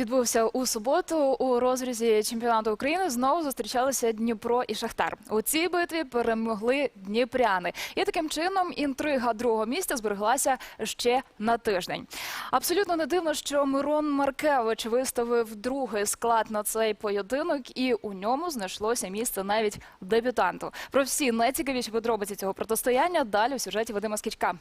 відбувся у суботу у розрізі чемпіонату України. Знову зустрічалися Дніпро і Шахтар. У цій битві перемогли дніпряни, і таким чином інтрига другого місця збереглася ще на тиждень. Абсолютно не дивно, що Мирон Маркевич виставив другий склад на цей поєдинок, і у ньому знайшлося місце навіть дебютанту. Про всі найцікавіші подробиці цього протистояння далі у сюжеті Вадима Скічка.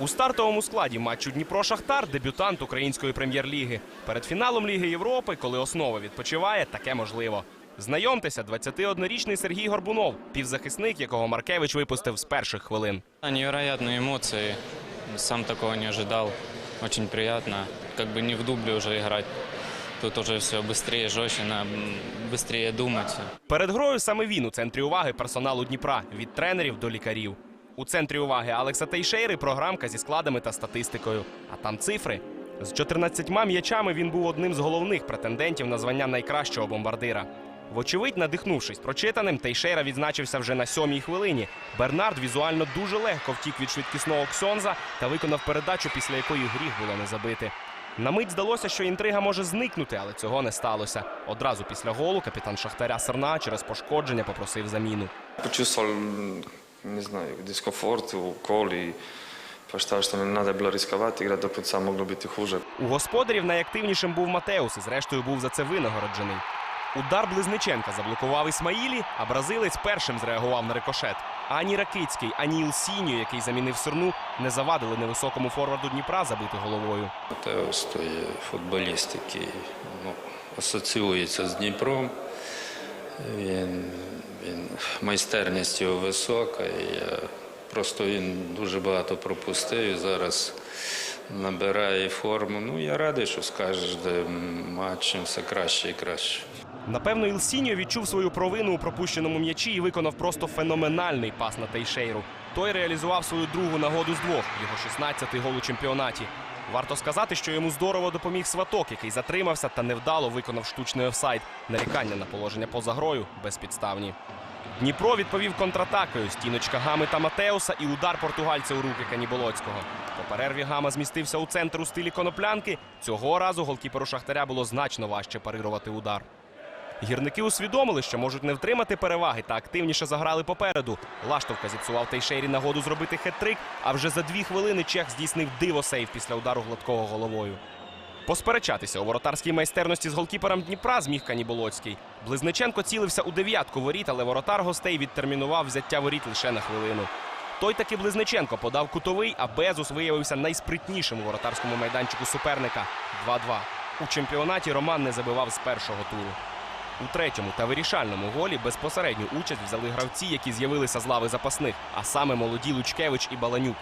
У стартовому складі матчу Дніпро-Шахтар дебютант української прем'єр-ліги. Перед фіналом Ліги Європи, коли основа відпочиває, таке можливо. Знайомтеся, 21-річний Сергій Горбунов, півзахисник, якого Маркевич випустив з перших хвилин. Невероятные эмоции. Сам такого не ожидал. Очень приятно. Как бы не в дубле уже играть. Тут уже все быстрее, жестче, надо м, быстрее думать. Перед грою саме він у центрі уваги персоналу Дніпра від тренерів до лікарів. У центрі уваги Алекса Тейшейри програмка зі складами та статистикою. А там цифри. З 14 м'ячами він був одним з головних претендентів на звання найкращого бомбардира. Вочевидь, надихнувшись прочитаним, Тейшейра відзначився вже на сьомій хвилині. Бернард візуально дуже легко втік від швидкісного Ксьонза та виконав передачу, після якої гріх було не забити. На мить здалося, що інтрига може зникнути, але цього не сталося. Одразу після голу капітан Шахтаря Серна через пошкодження попросив заміну. Почувствовал, м, не знаю, дискомфорт, укол и посчитал, что не надо было рисковать, играть до конца могло быть и хуже. У господарів найактивнішим був Матеус і зрештою був за це винагороджений. Удар Близниченка заблокував Ісмаїлі, а бразилець першим зреагував на рикошет. Ані Ракицький, ані Ілсіньо, який замінив Серну, не завадили невисокому форварду Дніпра забити головою. Теос то є футболіст, який ну, асоціюється з Дніпром. Він, він майстерність його висока. І просто він дуже багато пропустив і зараз набирає форму. Ну, я радий, що з кожним матчем все краще і краще. Напевно, Ілсіньо відчув свою провину у пропущеному м'ячі і виконав просто феноменальний пас на Тейшейру. Той реалізував свою другу нагоду з двох, його 16-й гол у чемпіонаті. Варто сказати, що йому здорово допоміг сваток, який затримався та невдало виконав штучний офсайд. Нарікання на положення поза грою безпідставні. Дніпро відповів контратакою. Стіночка Гами та Матеуса і удар португальця у руки Каніболоцького. По перерві Гама змістився у центр у стилі коноплянки. Цього разу голкіперу Шахтаря було значно важче парирувати удар. Гірники усвідомили, що можуть не втримати переваги та активніше заграли попереду. Лаштовка зіпсував Тейшейрі нагоду зробити хет-трик, а вже за дві хвилини Чех здійснив диво сейв після удару гладкого головою. Посперечатися у воротарській майстерності з голкіпером Дніпра зміг Каніболоцький. Близниченко цілився у дев'ятку воріт, але воротар гостей відтермінував взяття воріт лише на хвилину. Той таки Близниченко подав кутовий, а Безус виявився найспритнішим у воротарському майданчику суперника 2-2. У чемпіонаті Роман не забивав з першого туру. У третьому та вирішальному голі безпосередню участь взяли гравці, які з'явилися з лави запасних, а саме молоді Лучкевич і Баланюк.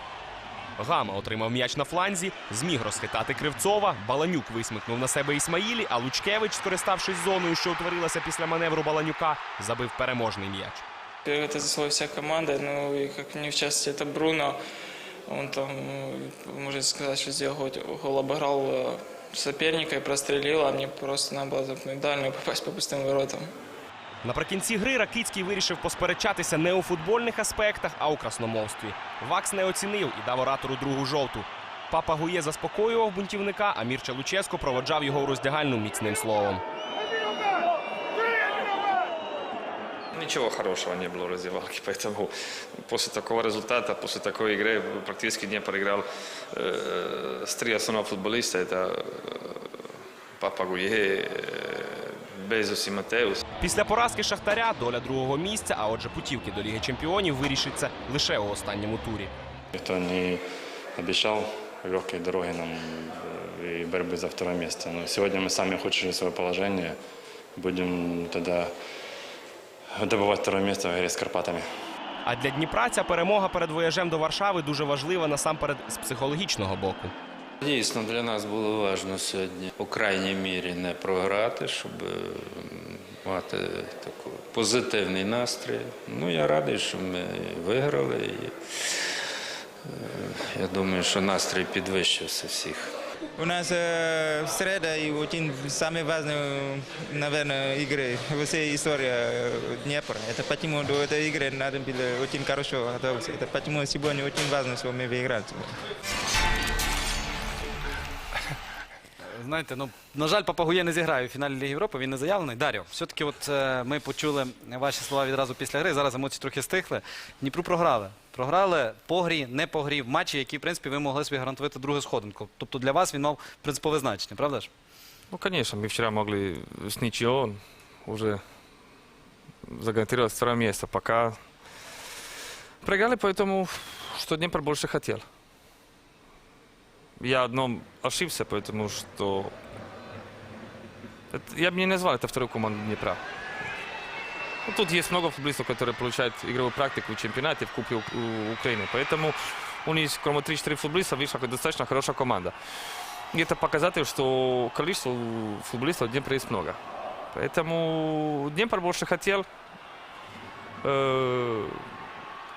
Гама отримав м'яч на фланзі, зміг розхитати Кривцова. Баланюк висмикнув на себе Ісмаїлі, а Лучкевич, скориставшись зоною, що утворилася після маневру Баланюка, забив переможний м'яч. Это за свою вся команда, ну и как не в частности это Бруно. Он там, э, можно сказать, что сделал гол, гол обыграл э, соперника и прострелил, а мне просто надо было запнуть дальнюю попасть по пустым воротам. Наприкінці гри Ракицький вирішив посперечатися не у футбольних аспектах, а у красномовстві. Вакс не оцінив і дав оратору другу жовту. Папа Гує заспокоював бунтівника, а Мірча Луческо проводжав його у роздягальну міцним словом. Ничего хорошего не было в раздевалке, поэтому после такого результата, после такой игры практически не проиграл э, с три основных футболиста. Это э, Папа Гуе, э, Безус и Матеус. Після поразки Шахтаря доля другого місця, а отже путівки до Ліги Чемпіонів вирішиться лише у останньому турі. Никто не обещал легкой дороги нам э, и борьбы за второе место. Но сегодня мы сами ухудшили свое положение. Будем тогда добывать второе место в игре с Карпатами. А для Дніпра ця перемога перед вояжем до Варшави дуже важлива насамперед з психологічного боку. Дійсно, для нас було важливо сьогодні, по крайній мірі, не програти, щоб е, мати такий позитивний настрій. Ну, я радий, що ми виграли. І, е, я думаю, що настрій підвищився всіх. У нас середа і один самый важный, наверное, игры в всей истории Днепра. Это почему до этой игры надо было очень хорошо готовиться. Это почему сегодня очень важно, что мы выиграли. Знаєте, ну на жаль, Папагує не зіграє у фіналі Ліги Європи. Він не заявлений. Дарю, все-таки, от е, ми почули ваші слова відразу після гри. Зараз емоції трохи стихли. Дніпру програли. Програли по грі, не по грі в матчі, які, в принципі, ви могли собі гарантувати другу сходинку. Тобто для вас він мав принципове значення, правда ж? Ну, конечно, мы вчера могли с ничего уже загарантировать второе место. Пока проиграли, поэтому что Днепр больше хотел. Я одном ошибся, потому что это- я бы не назвал это второй командой Днепра. Ну, тут есть много футболистов, которые получают игровую практику в чемпионате, в Кубке У- У- Украины. Поэтому у них, кроме 3-4 футболистов, видишь, какая достаточно хорошая команда. И это показатель, что количество футболистов в Днепре есть много. Поэтому Днепр больше хотел. Э,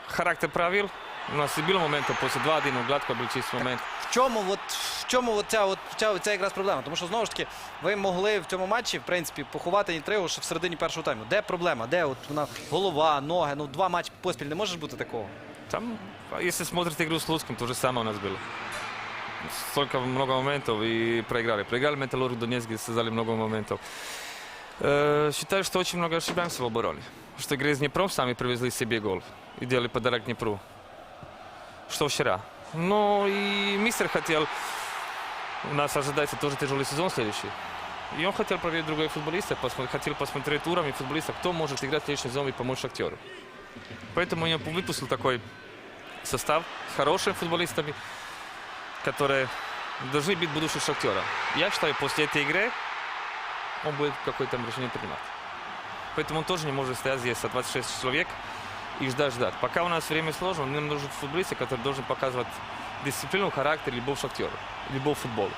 характер правил. У нас и был момент после 2-1, у Гладко был чистый момент. В чому, от, в чому от ця, от, ця, ця якраз проблема? Тому що знову ж таки ви могли в цьому матчі, в принципі, поховати інтригу ще в середині першого тайму. Де проблема? Де от вона голова, ноги? Ну два матчі поспіль не може бути такого. Там, а если смотрите игру с Луцком, то же самое у нас было. Столько много моментов и проиграли. Проиграли Металлург Донецк, где создали много моментов. Э, считаю, что очень много ошибаемся в обороне. Что игры с Днепром сами привезли себе гол и делали подарок Днепру. Что вчера. Но и мистер хотел... У нас ожидается тоже тяжелый сезон следующий. И он хотел проверить других футболистов, посмотри- хотел посмотреть уровень футболистов, кто может играть в следующий сезон и помочь Шахтеру. Поэтому я выпустил такой состав с хорошими футболистами, которые должны быть будущим Шахтера. Я считаю, после этой игры он будет какое-то решение принимать. Поэтому он тоже не может стоять здесь со 26 человек и ждать-ждать. Пока у нас время сложно, нам нужен футболист, который должен показывать дисциплину, характер, любовь к Шахтеру, любовь к футболу.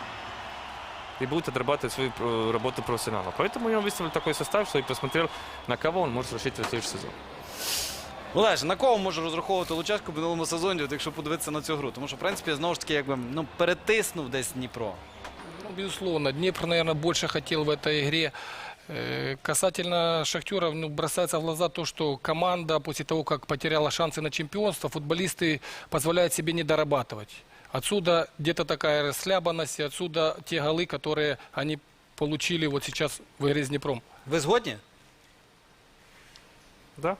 И будет отрабатывать свою э, работу профессионала. Поэтому я выставил такой состав, что и посмотрел, на кого он может рассчитывать в следующий сезон. Олеж, на кого може розраховувати Луческо в минулому сезоні, от якщо подивитися на цю гру? Тому що, в принципі, знову ж таки, якби ну перетиснув десь Дніпро. Ну, безусловно, Днепр, наверное, больше хотел в этой игре. Э, Касательно Шахтера, ну, бросается в глаза то, что команда после того, как потеряла шансы на чемпионство, футболисты позволяют себе не дорабатывать. Отсюда где-то такая расслабанность, и отсюда те голы, которые они получили вот сейчас в игре с Днепром. Ви згодні? Да?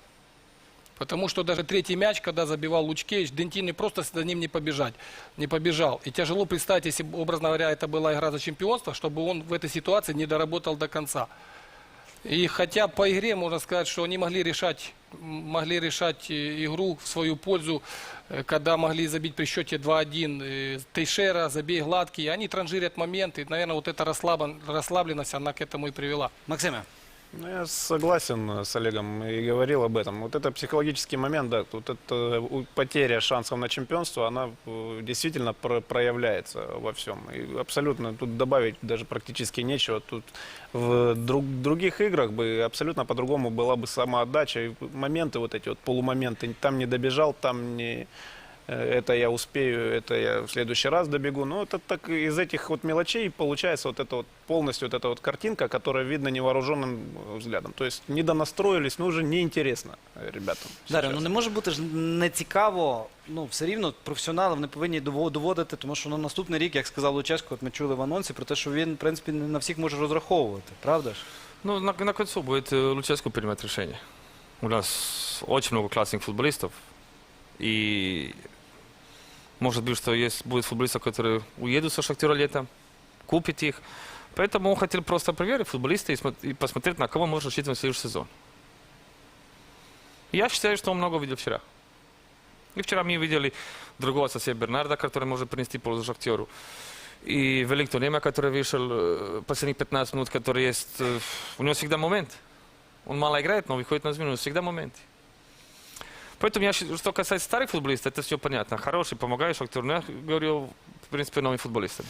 Потому что даже третий мяч, когда забивал Лучкевич, Дентини просто за ним не побежать, не побежал. И тяжело представить, если, бы, образно говоря, это была игра за чемпионство, чтобы он в этой ситуации не доработал до конца. И хотя по игре можно сказать, что они могли решать, м, могли решать э, игру в свою пользу, э, когда могли забить при счете 2-1 э, Тейшера, забей гладкий. Они транжирят моменты. Наверное, вот эта расслабон- расслабленность, она к этому и привела. Максиме, Ну, я согласен с Олегом и говорил об этом. Вот это психологический момент, да, вот эта у- потеря шансов на чемпионство, она э, действительно про- проявляется во всем. И абсолютно тут добавить даже практически нечего. Тут в друг- других играх бы абсолютно по-другому была бы самоотдача. И моменты вот эти вот полумоменты, там не добежал, там не э, это я успею, это я в следующий раз добегу. Но это так из этих вот мелочей получается вот эта вот полностью вот эта вот картинка, которая видно невооруженным э, взглядом. То есть не донастроились, ну уже неинтересно э, ребятам. Дар'я, сейчас. ну не може бути ж не цікаво. Ну, все рівно професіонали вони повинні дово- доводити, тому що на наступний рік, як сказав Луческо, от ми чули в анонсі про те, що він, в принципі, не на всіх може розраховувати, правда ж? Ну, на, на концу будет э, Луческу принимать решение. У нас очень много классных футболистов. И может быть, что есть будет футболистов, которые уедут со Шахтера летом, купит их. Поэтому он хотел просто проверить футболиста и, и посмотреть, на кого можно рассчитывать следующий сезон. Я считаю, что он много видел вчера. И вчера мы видели другого соседа Бернарда, который может принести пользу Шахтеру. И Велингтон Нема, который вышел э, последних 15 минут, который есть... э, У него всегда момент. Он мало играет, но выходит на замену, всегда момент. Поэтому, я, считаю, что касается старых футболистов, это все понятно. Хороший, помогаешь, актер. Но я говорю, в принципе, новым футболистам.